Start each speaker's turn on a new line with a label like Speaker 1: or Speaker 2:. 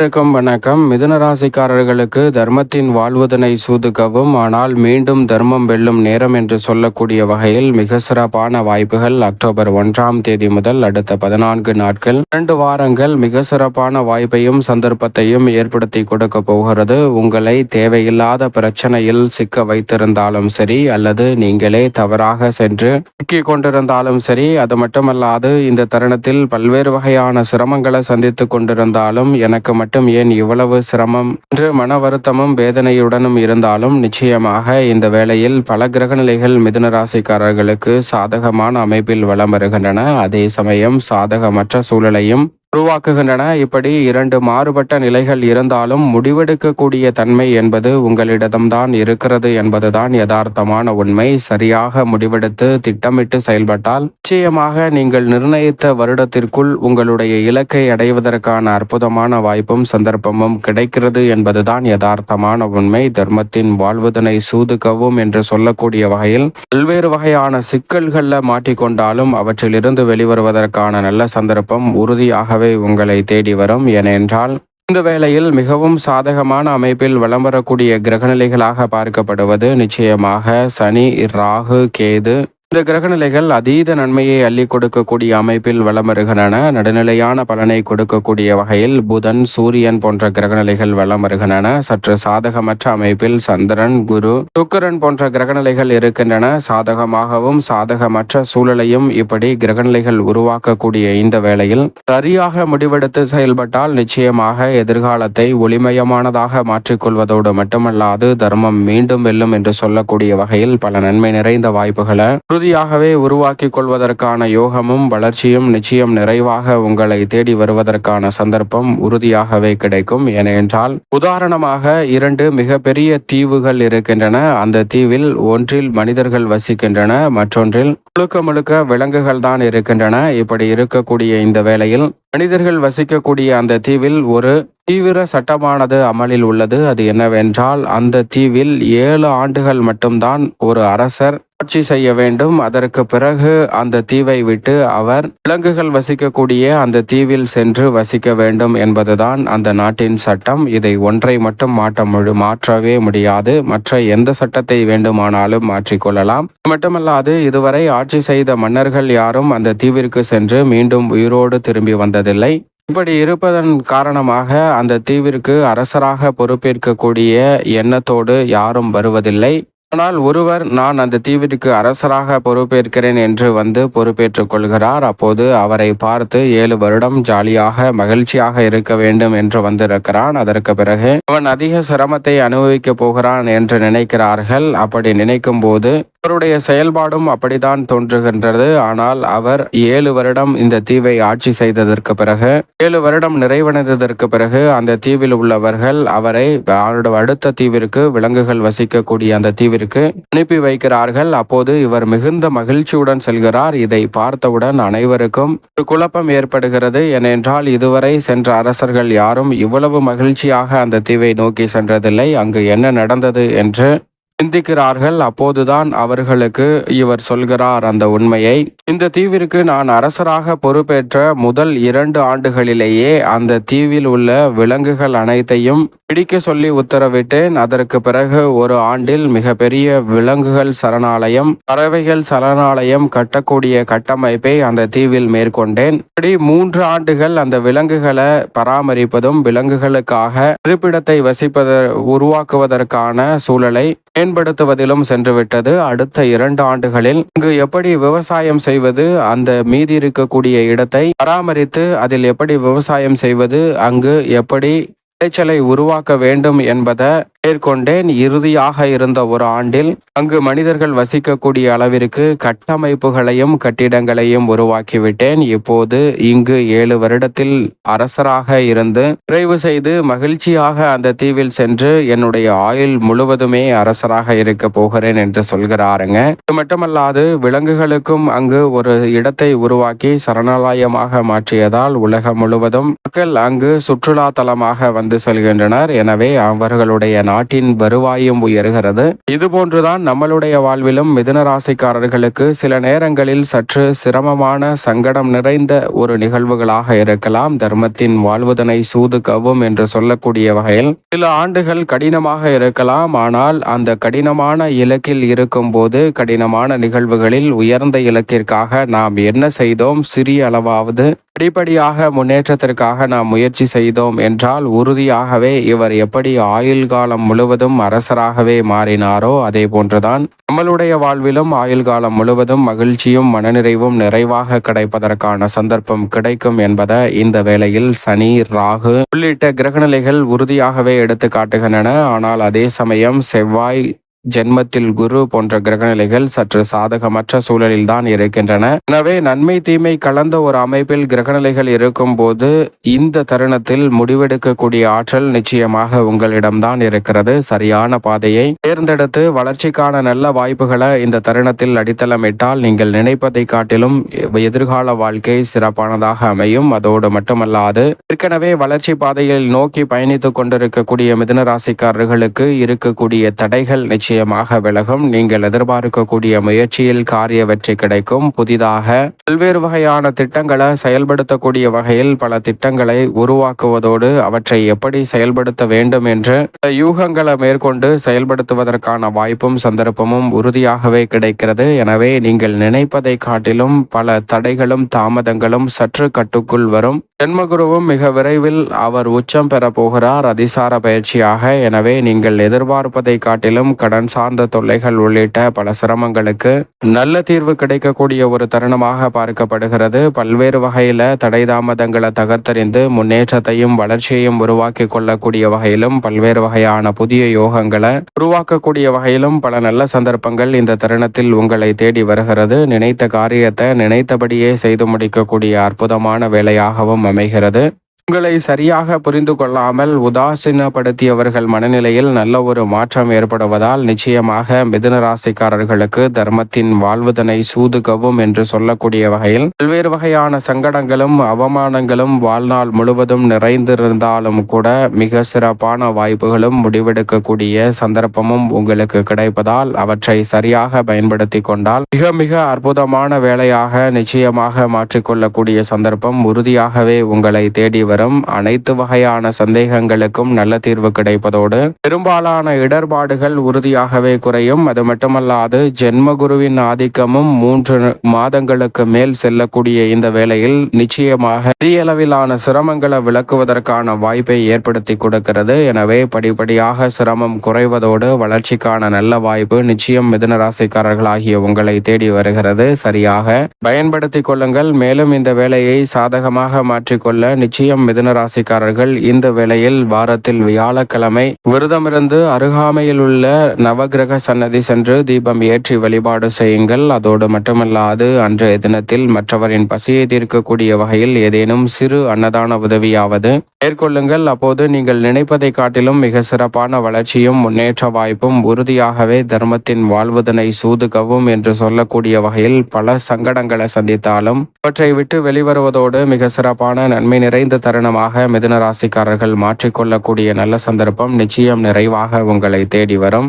Speaker 1: வணக்கம் வணக்கம். மிதுன ராசிக்காரர்களுக்கு தர்மத்தின் வாழ்வதனை சூதுக்கவும் ஆனால் மீண்டும் தர்மம் வெல்லும் நேரம் என்று சொல்லக்கூடிய வகையில் மிக சிறப்பான வாய்ப்புகள் அக்டோபர் ஒன்றாம் தேதி முதல் அடுத்த பதினான்கு நாட்கள். இரண்டு வாரங்கள் மிக சிறப்பான வாய்ப்பையும் சந்தர்ப்பத்தையும் ஏற்படுத்தி கொடுக்க போகிறது. உங்களை தேவையில்லாத பிரச்சனையில் சிக்க வைத்திருந்தாலும் சரி அல்லது நீங்களே தவறாக சென்று சிக்கிக் கொண்டிருந்தாலும் சரி அது மட்டுமல்லாது இந்த தருணத்தில் பல்வேறு வகையான சிரமங்களை சந்தித்துக் கொண்டிருந்தாலும் எனக்கு மட்டும் ஏன் இவ்வளவு சிரமம்? என்று மன வருத்தமும் வேதனையுடனும் இருந்தாலும் நிச்சயமாக இந்த வேளையில் பல கிரகநிலைகள் மிதுன ராசிக்காரர்களுக்கு சாதகமான அமைப்பில் வலம் வருகின்றன. அதே சமயம் சாதகமற்ற சூழலையும் உருவாக்குகின்றன. இப்படி இரண்டு மாறுபட்ட நிலைகள் இருந்தாலும் முடிவெடுக்கக்கூடிய தன்மை என்பது உங்களிடம்தான் இருக்கிறது என்பதுதான் யதார்த்தமான உண்மை. சரியாக முடிவெடுத்து திட்டமிட்டு செயல்பட்டால் நிச்சயமாக நீங்கள் நிர்ணயித்த வருடத்திற்குள் உங்களுடைய இலக்கை அடைவதற்கான அற்புதமான வாய்ப்பும் சந்தர்ப்பமும் கிடைக்கிறது என்பதுதான் யதார்த்தமான உண்மை. தர்மத்தின் வாழ்வதனை சூதுக்கவும் என்று சொல்லக்கூடிய வகையில் பல்வேறு வகையான சிக்கல்களில் மாட்டிக்கொண்டாலும் அவற்றிலிருந்து வெளிவருவதற்கான நல்ல சந்தர்ப்பம் உறுதியாகவே தானாகவே உங்களை தேடி வரும். ஏனென்றால் இந்த வேளையில் மிகவும் சாதகமான அமைப்பில் வலம் வரக்கூடிய கிரகநிலைகளாக பார்க்கப்படுவது நிச்சயமாக சனி ராகு கேது இந்த கிரகநிலைகள் அதீத நன்மையை அள்ளி கொடுக்கக்கூடிய அமைப்பில் வலம் வருகின்றன நடுநிலையான பலனை கொடுக்கக்கூடிய வகையில் புதன் சூரியன் போன்ற கிரகநிலைகள் வலம் வருகின்றன சற்று சாதகமற்ற அமைப்பில் சந்திரன் குரு சுக்கரன் போன்ற கிரகநிலைகள் இருக்கின்றன. சாதகமாகவும் சாதகமற்ற சூழலையும் இப்படி கிரகநிலைகள் உருவாக்கக்கூடிய இந்த வேளையில் சரியாக முடிவெடுத்து செயல்பட்டால் நிச்சயமாக எதிர்காலத்தை ஒளிமயமானதாக மாற்றிக்கொள்வதோடு மட்டுமல்லாது தர்மம் மீண்டும் வெல்லும் என்று சொல்லக்கூடிய வகையில் பல நன்மை நிறைந்த வாய்ப்புகளை உறுதியாகவே உருவாக்கி கொள்வதற்கான யோகமும் வளர்ச்சியும் நிச்சயம் நிறைவாக உங்களை தேடி வருவதற்கான சந்தர்ப்பம் உறுதியாகவே கிடைக்கும். ஏனென்றால் உதாரணமாக இரண்டு மிகப்பெரிய தீவுகள் இருக்கின்றன. அந்த தீவில் ஒன்றில் மனிதர்கள் வசிக்கின்றன மற்றொன்றில் முழுக்க முழுக்க விலங்குகள் தான் இருக்கின்றன. இப்படி இருக்கக்கூடிய இந்த வேளையில் மனிதர்கள் வசிக்கக்கூடிய அந்த தீவில் ஒரு தீவிர சட்டமானது அமலில் உள்ளது. அது என்னவென்றால் அந்த தீவில் ஏழு ஆண்டுகள் மட்டும்தான் ஒரு அரசர் ஆட்சி செய்ய வேண்டும். அதற்கு பிறகு அந்த தீவை விட்டு அவர் விலங்குகள் வசிக்கக்கூடிய அந்த தீவில் சென்று வசிக்க வேண்டும் என்பதுதான் அந்த நாட்டின் சட்டம். இதை ஒன்றை மட்டும் மாற்ற முழு மாற்றவே முடியாது. மற்ற எந்த சட்டத்தை வேண்டுமானாலும் மாற்றிக்கொள்ளலாம் மட்டுமல்லாது இதுவரை ஆட்சி செய்த மன்னர்கள் யாரும் அந்த தீவிற்கு சென்று மீண்டும் உயிரோடு திரும்பி வந்ததில்லை. இப்படி இருப்பதன் காரணமாக அந்த தீவிற்கு அரசராக பொறுப்பேற்கக்கூடிய எண்ணத்தோடு யாரும் வருவதில்லை. ஆனால் ஒருவர் நான் அந்த தீவிற்கு அரசராக பொறுப்பேற்கிறேன் என்று வந்து பொறுப்பேற்றுக் கொள்கிறார். அப்போது அவரை பார்த்து ஏழு வருடம் ஜாலியாக மகிழ்ச்சியாக இருக்க வேண்டும் என்று வந்திருக்கிறான். அதற்கு பிறகு அவன் அதிக சிரமத்தை அனுபவிக்கப் போகிறான் என்று நினைக்கிறார்கள். அப்படி நினைக்கும் போது அவருடைய செயல்பாடும் அப்படித்தான் தோன்றுகின்றது. ஆனால் அவர் ஏழு வருடம் இந்த தீவை ஆட்சி செய்ததற்கு பிறகு ஏழு வருடம் நிறைவடைந்ததற்கு பிறகு அந்த தீவில் உள்ளவர்கள் அவரை அடுத்த தீவிற்கு விலங்குகள் வசிக்கக்கூடிய அந்த தீவிற்கு அனுப்பி வைக்கிறார்கள். அப்போது இவர் மிகுந்த மகிழ்ச்சியுடன் செல்கிறார். இதை பார்த்தவுடன் அனைவருக்கும் ஒரு குழப்பம் ஏற்படுகிறது. ஏனென்றால் இதுவரை சென்ற அரசர்கள் யாரும் இவ்வளவு மகிழ்ச்சியாக அந்த தீவை நோக்கி சென்றதில்லை. அங்கு என்ன நடந்தது என்று சிந்திக்கிறார்கள். அப்போதுதான் அவர்களுக்கு இவர் சொல்கிறார் அந்த உண்மையை. இந்த தீவிற்கு நான் அரசராக பொறுப்பேற்ற முதல் இரண்டு ஆண்டுகளிலேயே அந்த தீவில் உள்ள விலங்குகள் அனைத்தையும் பிடிக்க சொல்லி உத்தரவிட்டேன். அதற்கு பிறகு ஒரு ஆண்டில் மிகப்பெரிய விலங்குகள் சரணாலயம் பறவைகள் சரணாலயம் கட்டக்கூடிய கட்டமைப்பை அந்த தீவில் மேற்கொண்டேன். இப்படி மூன்று ஆண்டுகள் அந்த விலங்குகளை பராமரிப்பதும் விலங்குகளுக்காக இருப்பிடத்தை வசிப்பத உருவாக்குவதற்கான சூழலை மேம்படுத்துவதிலும் சென்றுவிட்டது. அடுத்த இரண்டு ஆண்டுகளில் இங்கு எப்படி விவசாயம் செய்வது அந்த மீதி இருக்கக்கூடிய இடத்தை பராமரித்து அதில் எப்படி விவசாயம் செய்வது அங்கு எப்படி விளைச்சலை உருவாக்க வேண்டும் என்பதை மேற்கொண்டேன் இறுதியாக இருந்த ஒரு ஆண்டில் அங்கு மனிதர்கள் வசிக்கக்கூடிய அளவிற்கு கட்டமைப்புகளையும் கட்டிடங்களையும் உருவாக்கிவிட்டேன். இப்போது இங்கு ஏழு வருடத்தில் அரசராக இருந்து நிறைவு செய்து மகிழ்ச்சியாக அந்த தீவில் சென்று என்னுடைய ஆயுள் முழுவதுமே அரசராக இருக்க போகிறேன் என்று சொல்கிறாருங்க. இது மட்டுமல்லாது விலங்குகளுக்கும் அங்கு ஒரு இடத்தை உருவாக்கி சரணாலயமாக மாற்றியதால் உலகம் முழுவதும் மக்கள் அங்கு சுற்றுலா தலமாக வந்து செல்கின்றனர். எனவே அவர்களுடைய நாட்டின் வருவாயும் உயர்கிறது. இதுபோன்றுதான் நம்மளுடைய வாழ்விலும் மிதுன ராசிக்காரர்களுக்கு சில நேரங்களில் சற்று சிரமமான சங்கடம் நிறைந்த ஒரு நிகழ்வுகளாக இருக்கலாம். தர்மத்தின் வாழ்வதனை சூது கவும் என்று சொல்லக்கூடிய வகையில் சில ஆண்டுகள் கடினமாக இருக்கலாம். ஆனால் அந்த கடினமான இலக்கில் இருக்கும்போது கடினமான நிகழ்வுகளில் உயர்ந்த இலக்கிற்காக நாம் என்ன செய்தோம்? சிறிய அளவாவது படிப்படியாக முன்னேற்றத்திற்காக நாம் முயற்சி செய்தோம் என்றால் உறுதியாகவே இவர் எப்படி ஆயுள் காலம் முழுவதும் அரசராகவே மாறினாரோ அதே போன்றுதான் நம்மளுடைய வாழ்விலும் ஆயுள் காலம் முழுவதும் மகிழ்ச்சியும் மனநிறைவும் நிறைவாக கிடைப்பதற்கான சந்தர்ப்பம் கிடைக்கும் என்பதை இந்த வேளையில் சனி ராகு உள்ளிட்ட கிரகநிலைகள் உறுதியாகவே எடுத்து காட்டுகின்றன ஆனால் அதே சமயம் செவ்வாய் ஜென்மத்தில் குரு போன்ற கிரகநிலைகள் சற்று சாதகமற்ற சூழலில் தான் இருக்கின்றன. எனவே நன்மை தீமை கலந்த ஒரு அமைப்பில் கிரகநிலைகள் இருக்கும் போது இந்த தருணத்தில் முடிவெடுக்கக்கூடிய ஆற்றல் நிச்சயமாக உங்களிடம்தான் இருக்கிறது. சரியான பாதையை தேர்ந்தெடுத்து வளர்ச்சிக்கான நல்ல வாய்ப்புகளை இந்த தருணத்தில் அடித்தளமிட்டால் நீங்கள் நினைப்பதை காட்டிலும் எதிர்கால வாழ்க்கை சிறப்பானதாக அமையும். அதோடு மட்டுமல்லாது ஏற்கனவே வளர்ச்சி பாதையில் நோக்கி பயணித்துக் கொண்டிருக்கக்கூடிய மிதனராசிக்காரர்களுக்கு இருக்கக்கூடிய தடைகள் நிச்சயம் நிச்சயமாக விலகும். நீங்கள் எதிர்பார்க்கக்கூடிய முயற்சியில் காரிய வெற்றி கிடைக்கும். புதிதாக பல்வேறு வகையான திட்டங்களை செயல்படுத்தக்கூடிய வகையில் பல திட்டங்களை உருவாக்குவதோடு அவற்றை எப்படி செயல்படுத்த வேண்டும் என்று யூகங்களை மேற்கொண்டு செயல்படுத்துவதற்கான வாய்ப்பும் சந்தர்ப்பமும் உறுதியாகவே கிடைக்கிறது. எனவே நீங்கள் நினைப்பதை காட்டிலும் பல தடைகளும் தாமதங்களும் சற்று கட்டுக்குள் வரும். ஜென்மகுருவும் மிக விரைவில் அவர் உச்சம் பெற போகிறார். அதிசார பயிற்சியாக. எனவே நீங்கள் எதிர்பார்ப்பதை காட்டிலும் கடன் சார்ந்த தொல்லைகள் உள்ளிட்ட பல சிரமங்களுக்கு நல்ல தீர்வு கிடைக்கக்கூடிய ஒரு தருணமாக பார்க்கப்படுகிறது. பல்வேறு வகையில தடை தாமதங்களை தகர்த்தறிந்து முன்னேற்றத்தையும் வளர்ச்சியையும் உருவாக்கி கொள்ளக்கூடிய வகையிலும் பல்வேறு வகையான புதிய யோகங்களை உருவாக்கக்கூடிய வகையிலும் பல நல்ல சந்தர்ப்பங்கள் இந்த தருணத்தில் உங்களை தேடி வருகிறது. நினைத்த காரியத்தை நினைத்தபடியே செய்து முடிக்கக்கூடிய அற்புதமான வேலையாகவும் அமைகிறது. உங்களை சரியாக புரிந்து கொள்ளாமல் உதாசீனப்படுத்தியவர்கள் மனநிலையில் நல்ல ஒரு மாற்றம் ஏற்படுவதால் நிச்சயமாக மிதுன ராசிக்காரர்களுக்கு தர்மத்தின் வாழ்வுதனை சூதுகவும் என்று சொல்லக்கூடிய வகையில் பல்வேறு வகையான சங்கடங்களும் அவமானங்களும் வாழ்நாள் முழுவதும் நிறைந்திருந்தாலும் கூட மிக சிறப்பான வாய்ப்புகளும் முடிவெடுக்கக்கூடிய சந்தர்ப்பமும் உங்களுக்கு கிடைப்பதால் அவற்றை சரியாக பயன்படுத்தி கொண்டால் மிக மிக அற்புதமான வேலையாக நிச்சயமாக மாற்றிக்கொள்ளக்கூடிய சந்தர்ப்பம் உறுதியாகவே உங்களை தேடி வரும். வரும். அனைத்து வகையான சந்தேகங்களுக்கும் நல்ல தீர்வு கிடைப்பதோடு பெரும்பாலான இடர்பாடுகள் உறுதியாகவே குறையும். அது மட்டுமல்லாது ஜென்மகுருவின் ஆதிக்கமும் மூன்று மாதங்களுக்கு மேல் செல்லக்கூடிய இந்த வேளையில் நிச்சயமாக பெரியளவிலான சிரமங்களை விளக்குவதற்கான வாய்ப்பை ஏற்படுத்தி கொடுக்கிறது. எனவே படிப்படியாக சிரமம் குறைவதோடு வளர்ச்சிக்கான நல்ல வாய்ப்பு நிச்சயம் மிதுன ராசிக்காரர்களாகிய உங்களை தேடி வருகிறது. சரியாக பயன்படுத்திக் கொள்ளுங்கள். மேலும் இந்த வேலையை சாதகமாக மாற்றிக்கொள்ள நிச்சயம் மிதன ராசிக்காரர்கள் இந்த வேளையில் வாரத்தில் வியாழக்கிழமை விரதமிருந்து அருகாமையில் உள்ள நவகிரக சன்னதி சென்று தீபம் ஏற்றி வழிபாடு செய்யுங்கள். அதோடு மட்டுமல்லாது அன்றைய தினத்தில் மற்றவரின் பசியை தீர்க்கக்கூடிய வகையில் ஏதேனும் சிறு அன்னதான உதவியாவது மேற்கொள்ளுங்கள். அப்போது நீங்கள் நினைப்பதை காட்டிலும் மிக சிறப்பான வளர்ச்சியும் முன்னேற்ற வாய்ப்பும் உறுதியாகவே தர்மத்தின் வாழ்வதனை சூதுகவும் என்று சொல்லக்கூடிய வகையில் பல சங்கடங்களை சந்தித்தாலும் அவற்றை விட்டு வெளிவருவதோடு மிக சிறப்பான நன்மை நிறைந்த காரணமாக மிதுன ராசிக்காரர்கள் மாற்றிக்கொள்ளக்கூடிய நல்ல சந்தர்ப்பம் நிச்சயம் நிறைவாக உங்களை தேடி வரும்.